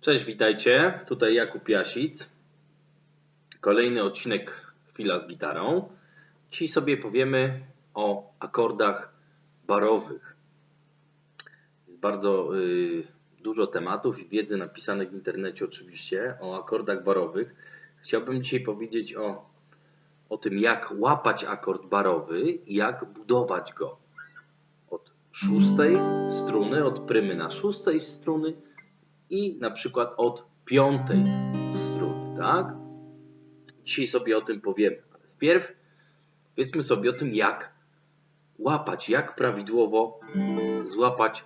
Cześć, witajcie. Tutaj Jakub Jasic. Kolejny odcinek Chwila z gitarą. Dzisiaj sobie powiemy o akordach barowych. Jest bardzo y, dużo tematów i wiedzy napisanych w internecie oczywiście o akordach barowych. Chciałbym dzisiaj powiedzieć o, o tym, jak łapać akord barowy i jak budować go. Od szóstej struny, od prymy na szóstej struny i na przykład od piątej struny, tak? Dzisiaj sobie o tym powiemy. Ale wpierw powiedzmy sobie o tym, jak łapać, jak prawidłowo złapać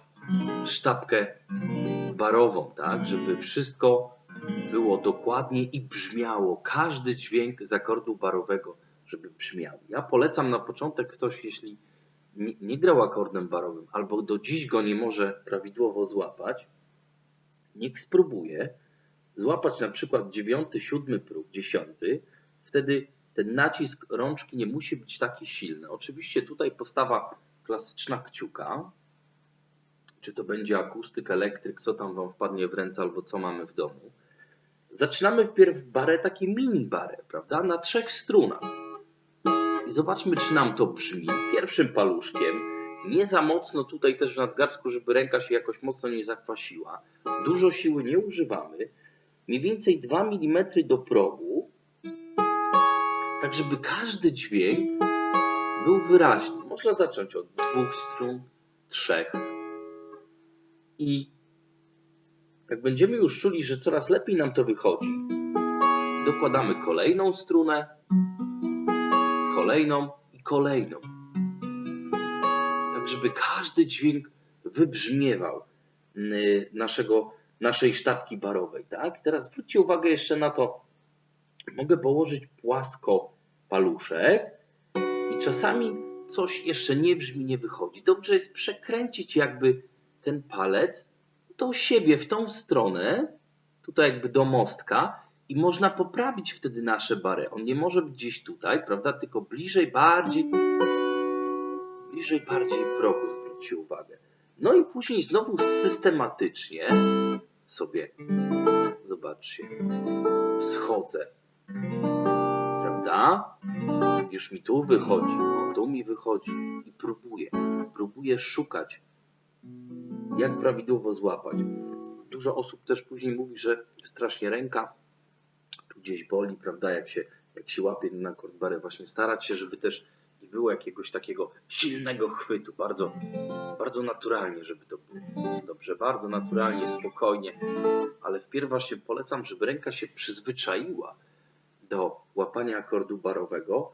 sztabkę barową, tak? Żeby wszystko było dokładnie i brzmiało. Każdy dźwięk z akordu barowego, żeby brzmiał. Ja polecam na początek ktoś, jeśli nie, nie grał akordem barowym albo do dziś go nie może prawidłowo złapać, niech spróbuje złapać na przykład dziewiąty, siódmy próg, dziesiąty, wtedy ten nacisk rączki nie musi być taki silny. Oczywiście tutaj postawa klasyczna kciuka, czy to będzie akustyk, elektryk, co tam Wam wpadnie w ręce albo co mamy w domu. Zaczynamy wpierw barę, takie mini barę, prawda, na trzech strunach. I zobaczmy, czy nam to brzmi. Pierwszym paluszkiem, nie za mocno tutaj też w nadgarstku, żeby ręka się jakoś mocno nie zakwasiła. Dużo siły nie używamy. Mniej więcej 2 mm do progu, tak żeby każdy dźwięk był wyraźny. Można zacząć od dwóch strun, trzech. I jak będziemy już czuli, że coraz lepiej nam to wychodzi, dokładamy kolejną strunę, kolejną i kolejną. Tak, żeby każdy dźwięk wybrzmiewał y, naszego, naszej sztabki barowej. Tak? Teraz zwróćcie uwagę jeszcze na to. Mogę położyć płasko paluszek i czasami coś jeszcze nie brzmi, nie wychodzi. Dobrze jest przekręcić jakby ten palec do siebie w tą stronę, tutaj jakby do mostka i można poprawić wtedy nasze bary. On nie może być gdzieś tutaj, prawda, tylko bliżej, bardziej, bliżej, bardziej progu, zwróćcie uwagę. No i później znowu systematycznie sobie, zobaczcie, schodzę, prawda? Już mi tu wychodzi, no, tu mi wychodzi i próbuję, próbuję szukać, jak prawidłowo złapać. Dużo osób też później mówi, że strasznie ręka tu gdzieś boli, prawda, jak się, jak się łapie na akord barę, właśnie starać się, żeby też było jakiegoś takiego silnego chwytu, bardzo, bardzo naturalnie, żeby to było. Dobrze, bardzo naturalnie, spokojnie, ale wpierw właśnie polecam, żeby ręka się przyzwyczaiła do łapania akordu barowego,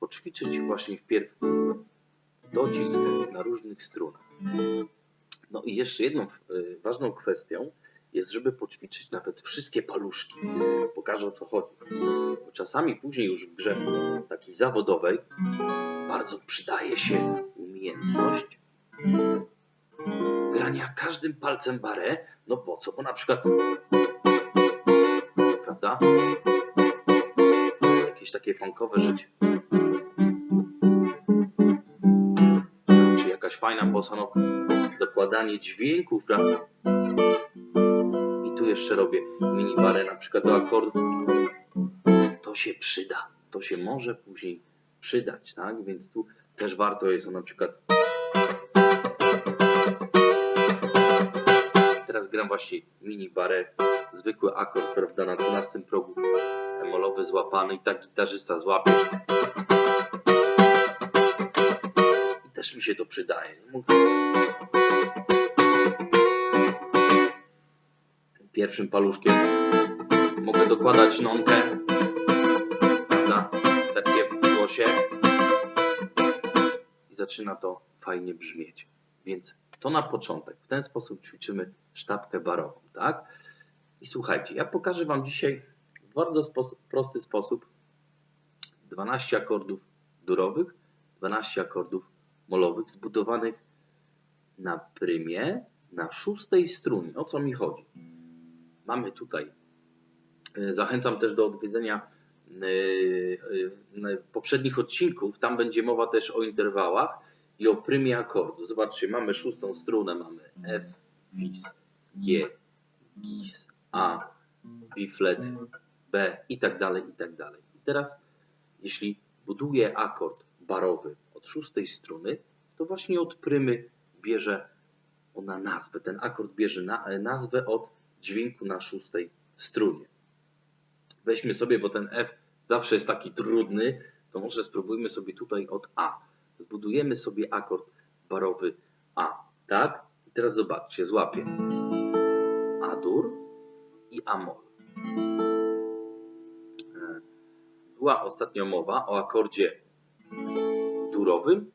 poćwiczyć właśnie wpierw docisk na różnych strunach. No i jeszcze jedną y, ważną kwestią jest, żeby poćwiczyć nawet wszystkie paluszki. Pokażę o co chodzi. Bo czasami później już w grze takiej zawodowej bardzo przydaje się umiejętność grania każdym palcem barę. No po co? Bo na przykład prawda? Jakieś takie funkowe życie. Czy jakaś fajna bossa nowa dokładanie dźwięków, prawda? I tu jeszcze robię mini barę na przykład do akordu. To się przyda. To się może później przydać, tak? Więc tu też warto jest na przykład teraz gram właśnie mini barę, zwykły akord, prawda, na 12 progu emolowy złapany i tak gitarzysta złapie. I też mi się to przydaje. Mógł- Pierwszym paluszkiem mogę dokładać nonkę, głosie i zaczyna to fajnie brzmieć. Więc to na początek. W ten sposób ćwiczymy sztabkę barową, tak? I słuchajcie, ja pokażę Wam dzisiaj w bardzo prosty sposób 12 akordów durowych, 12 akordów molowych zbudowanych na prymie, na szóstej strunie. O co mi chodzi? Mamy tutaj, e, zachęcam też do odwiedzenia poprzednich odcinków, tam będzie mowa też o interwałach i o prymie akordu. Zobaczcie, mamy szóstą strunę, mamy F, Fis, G, Gis, A, B flat, B i tak dalej, i tak dalej. I teraz, jeśli buduję akord barowy od szóstej struny, to właśnie od prymy bierze ona nazwę. Ten akord bierze na, nazwę od dźwięku na szóstej strunie. Weźmy sobie, bo ten F zawsze jest taki trudny, to może spróbujmy sobie tutaj od A. Zbudujemy sobie akord barowy A, tak? I teraz zobaczcie, złapię A-dur i A-moll. E, Była ostatnio mowa o akordzie durowym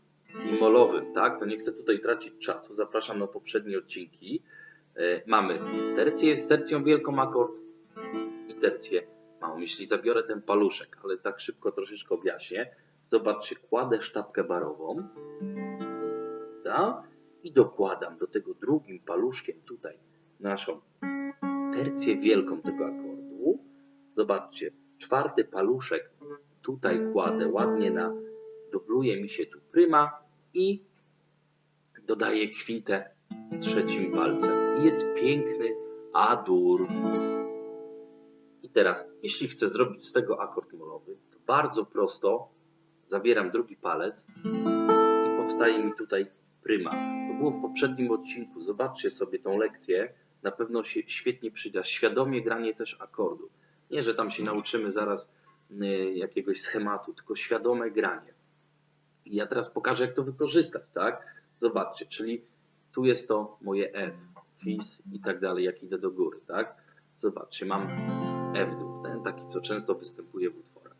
i molowym, tak? To nie chcę tutaj tracić czasu, zapraszam na poprzednie odcinki. E, Mamy tercję z tercją wielką akord i tercję małą. Jeśli zabiorę ten paluszek, ale tak szybko troszeczkę objaśnię, zobaczcie, kładę sztabkę barową prawda? i dokładam do tego drugim paluszkiem tutaj naszą tercję wielką tego akordu. Zobaczcie, czwarty paluszek tutaj kładę ładnie na, dubluje mi się tu pryma i dodaję kwintę trzecim palcem. I jest piękny A-dur. I teraz, jeśli chcę zrobić z tego akord molowy, to bardzo prosto zabieram drugi palec i powstaje mi tutaj pryma. To było w poprzednim odcinku. Zobaczcie sobie tą lekcję. Na pewno się świetnie przyda. Świadomie granie też akordu. Nie, że tam się nauczymy zaraz y, jakiegoś schematu, tylko świadome granie. I ja teraz pokażę, jak to wykorzystać, tak? Zobaczcie, czyli tu jest to moje F, Fis i tak dalej, jak idę do góry, tak? Zobaczcie, mam F dur, ten taki, co często występuje w utworach.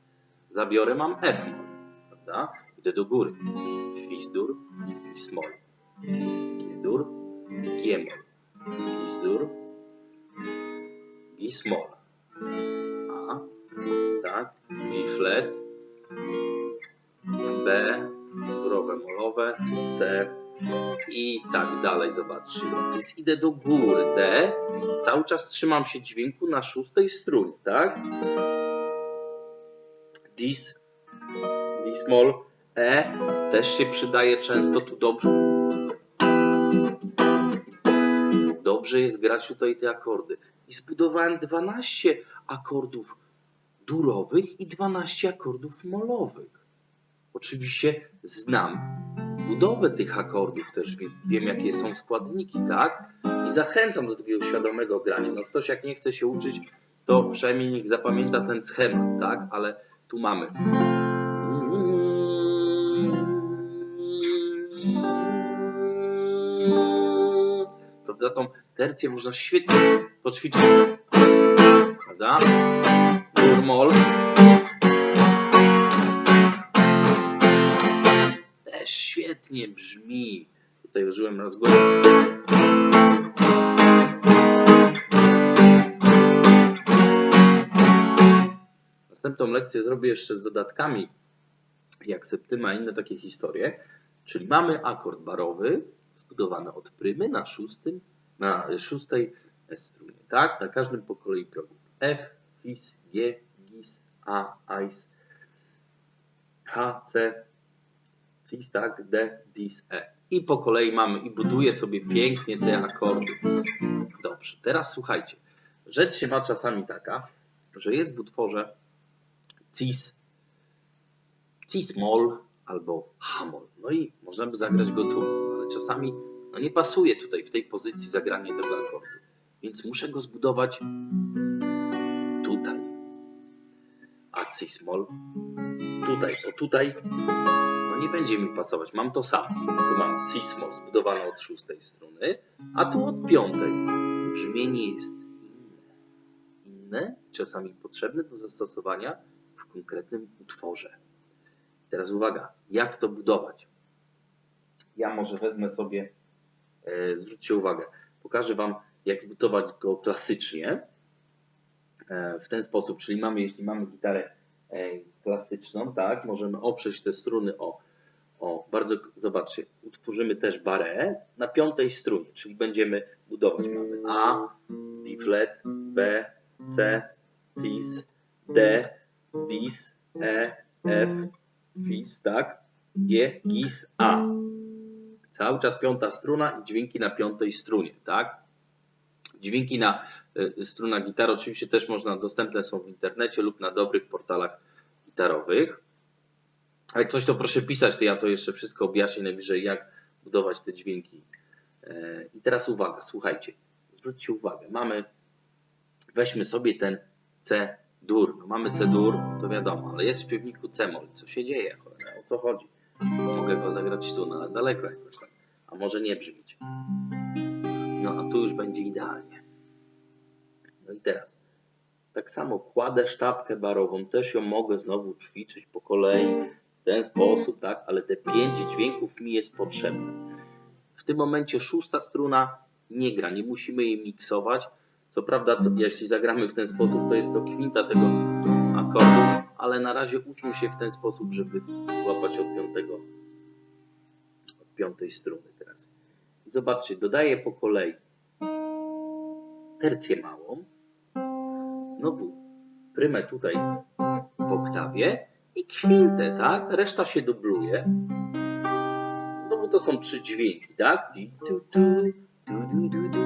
Zabiorę, mam F moll, prawda? Idę do góry. Fis dur, Fis moll. G dur, G moll. Fis dur, Gis moll. A, tak? B flat, B, durowe, molowe, C i tak dalej. Zobaczcie, więc idę do góry, D, cały czas trzymam się dźwięku na szóstej strunie, tak? Dis, dis moll, E też się przydaje często tu dobrze. Dobrze jest grać tutaj te akordy. I zbudowałem 12 akordów durowych i 12 akordów molowych. Oczywiście znam budowę tych akordów, też wie- wiem jakie są składniki, tak? I zachęcam do takiego świadomego grania. No ktoś jak nie chce się uczyć, to przynajmniej niech zapamięta ten schemat, tak? Ale tu mamy. Prawda? Tą tercję można świetnie poćwiczyć. Prawda? Dur, moll. Świetnie brzmi. Tutaj użyłem raz głosu. Następną lekcję zrobię jeszcze z dodatkami, jak septyma i inne takie historie. Czyli mamy akord barowy zbudowany od prymy na szóstym, na szóstej strunie, tak? Na każdym po kolei progu. F, Fis, G, Gis, A, Ais, H, C, Cis, tak, D, Dis, E. I po kolei mamy i buduję sobie pięknie te akordy. Dobrze, teraz słuchajcie. Rzecz się ma czasami taka, że jest w utworze cis, cis moll albo hamol. No i można by zagrać go tu, ale czasami no nie pasuje tutaj w tej pozycji zagranie tego akordu. Więc muszę go zbudować tutaj. A cis moll tutaj, bo tutaj nie będzie mi pasować. Mam to samo. Tu mam cis moll zbudowane od szóstej struny, a tu od piątej. Brzmienie jest inne. Inne, czasami potrzebne do zastosowania w konkretnym utworze. Teraz uwaga, jak to budować? Ja może wezmę sobie, e, zwróćcie uwagę, pokażę Wam, jak zbudować go klasycznie. E, w ten sposób, czyli mamy, jeśli mamy gitarę e, klasyczną, tak, możemy oprzeć te struny o, o bardzo, zobaczcie, utworzymy też barę na piątej strunie, czyli będziemy budować, mamy A, B flat, B, C, Cis, D, Dis, E, F, Fis, tak? G, Gis, A. Cały czas piąta struna i dźwięki na piątej strunie, tak? Dźwięki na y, strunach gitary oczywiście też można, dostępne są w internecie lub na dobrych portalach gitarowych. Jak coś to proszę pisać, to ja to jeszcze wszystko objaśnię najwyżej, jak budować te dźwięki. E, I teraz uwaga, słuchajcie, zwróćcie uwagę, mamy, weźmy sobie ten C-dur. No mamy C-dur, to wiadomo, ale jest w śpiewniku C-moll. Co się dzieje? O co chodzi? Mogę go zagrać tu, no ale daleko jakoś tak. A może nie brzmieć. No a tu już będzie idealnie. No i teraz. Tak samo kładę sztabkę barową, też ją mogę znowu ćwiczyć po kolei w ten sposób, tak? Ale te pięć dźwięków mi jest potrzebne. W tym momencie szósta struna nie gra, nie musimy jej miksować. Co prawda, to, jeśli zagramy w ten sposób, to jest to kwinta tego akordu, ale na razie uczmy się w ten sposób, żeby złapać od piątego, od piątej struny teraz. Zobaczcie, dodaję po kolei tercję małą, znowu prymę tutaj w oktawie i kwintę, tak? Reszta się dubluje. Znowu to są trzy dźwięki, tak? Di, du, du, du, du, du, du, du.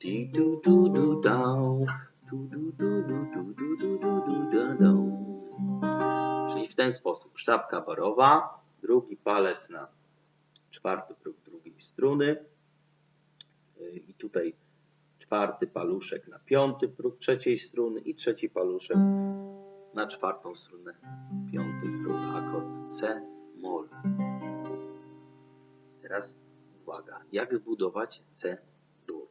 Di, du, du, du, dał. Du, du, du, du, du, du, du, du, du, da, dał. Czyli w ten sposób. Sztabka barowa, drugi palec na czwarty próg drugiej struny Yy, i tutaj czwarty paluszek na piąty próg trzeciej struny i trzeci paluszek na czwartą strunę piąty próg akord C moll. Teraz uwaga, jak zbudować C dur.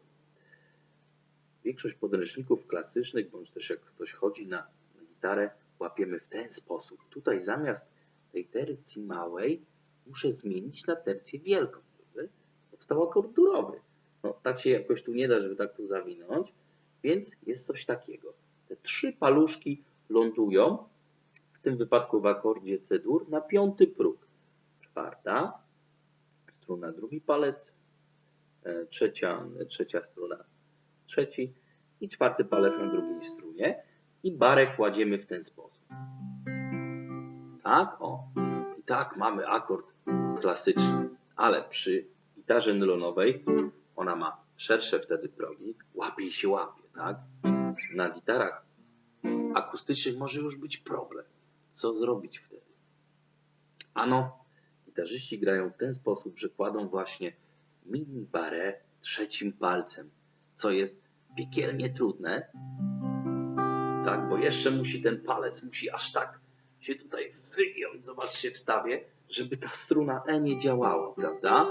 Większość podręczników klasycznych, bądź też jak ktoś chodzi na gitarę, łapiemy w ten sposób. Tutaj zamiast tej tercji małej muszę zmienić na tercję wielką, żeby powstał akord durowy. No, tak się jakoś tu nie da, żeby tak tu zawinąć, więc jest coś takiego. Te trzy paluszki lądują, w tym wypadku w akordzie C-dur, na piąty próg. Czwarta, struna drugi palec, e, trzecia, trzecia struna trzeci i czwarty palec na drugiej strunie i barę kładziemy w ten sposób. Tak, o. I tak mamy akord klasyczny, ale przy gitarze nylonowej ona ma szersze wtedy progi, łapie się łapie, tak? Na gitarach akustycznych może już być problem. Co zrobić wtedy? Ano, gitarzyści grają w ten sposób, że kładą właśnie mini barę trzecim palcem, co jest piekielnie trudne, tak, bo jeszcze musi ten palec, musi aż tak się tutaj wygiąć, zobaczcie w stawie, żeby ta struna E nie działała, prawda?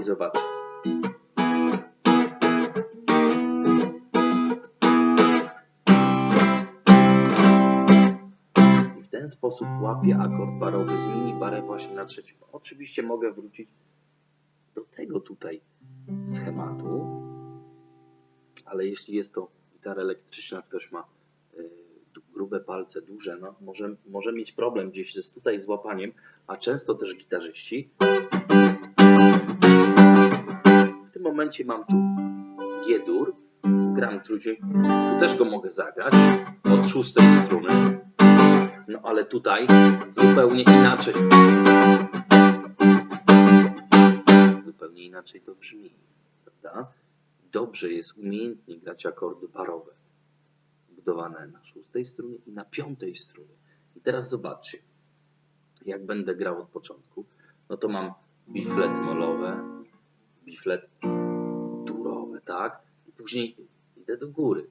I zobaczcie. Sposób łapię akord barowy z mini barę właśnie na trzecim. Oczywiście mogę wrócić do tego tutaj schematu, ale jeśli jest to gitara elektryczna, ktoś ma du- grube palce, duże, no może, może mieć problem gdzieś z tutaj z łapaniem, a często też gitarzyści. W tym momencie mam tu G-dur, gram trójdzień, tu też go mogę zagrać od szóstej struny, no ale tutaj zupełnie inaczej. Zupełnie inaczej to brzmi, prawda? Dobrze jest umiejętnie grać akordy barowe, budowane na szóstej strunie i na piątej strunie. I teraz zobaczcie, jak będę grał od początku, no to mam biflet molowe, biflet durowe, tak? I później idę do góry.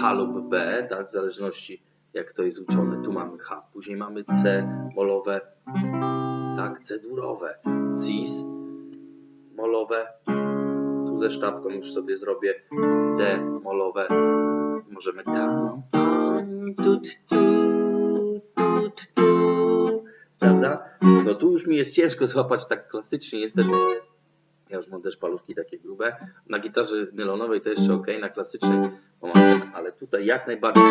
H lub B, tak? W zależności jak to jest uczone. Tu mamy H, później mamy C molowe, tak? C durowe, Cis molowe, tu ze sztabką już sobie zrobię D molowe, możemy tam, prawda? No tu już mi jest ciężko złapać tak klasycznie, niestety. Ja już mam też paluszki takie grube. Na gitarze nylonowej to jeszcze ok, na klasycznej, ale tutaj jak najbardziej.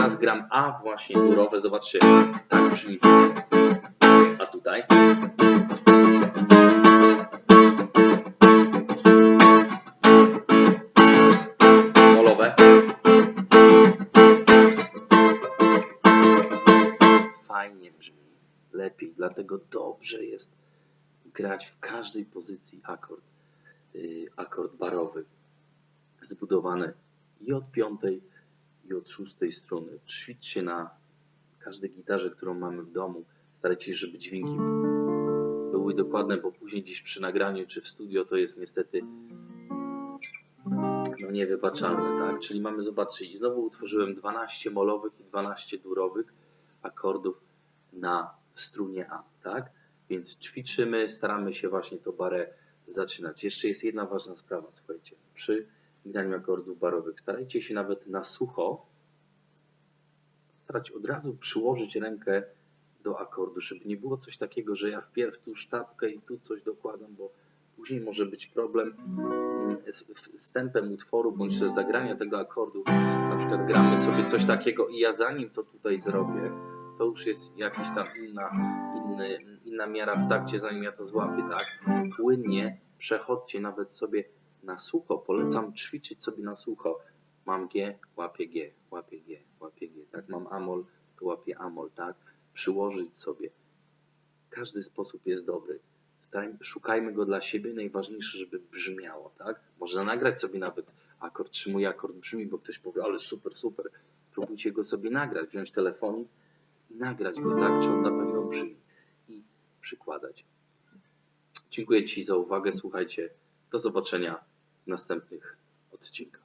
Teraz gram A właśnie górowe, zobaczcie, tak brzmi. A tutaj molowe. Fajnie brzmi, lepiej, dlatego dobrze jest grać w każdej pozycji akord, yy, akord barowy, zbudowany i od piątej, i od szóstej strony. Ćwiczcie na każdej gitarze, którą mamy w domu. Starajcie się, żeby dźwięki były dokładne, bo później gdzieś przy nagraniu czy w studio to jest niestety no niewybaczalne, tak? Czyli mamy, zobaczcie, i znowu utworzyłem 12 molowych i 12 durowych akordów na strunie A, tak? Więc ćwiczymy, staramy się właśnie to barę zaczynać. Jeszcze jest jedna ważna sprawa, słuchajcie. Przy graniu akordów barowych starajcie się nawet na sucho starać od razu przyłożyć rękę do akordu, żeby nie było coś takiego, że ja wpierw tu sztabkę i tu coś dokładam, bo później może być problem mm, z- tempem utworu, bądź też zagrania tego akordu. Na przykład gramy sobie coś takiego i ja zanim to tutaj zrobię, to już jest jakaś tam inna, inny, inna miara w takcie, zanim ja to złapię, tak? Płynnie przechodźcie nawet sobie na sucho. Polecam ćwiczyć sobie na sucho. Mam G, łapię G, łapię G, łapię G, tak? Mam Amol, to łapię Amol, tak? Przyłożyć sobie. Każdy sposób jest dobry. Starajmy, szukajmy go dla siebie. Najważniejsze, żeby brzmiało, tak? Można nagrać sobie nawet akord, czy mój akord brzmi, bo ktoś powie, ale super, super. Spróbujcie go sobie nagrać, wziąć telefonik i nagrać go, tak? Czy on na pewno brzmi i przykładać. Dziękuję Ci za uwagę. Słuchajcie, do zobaczenia następnych odcinkach.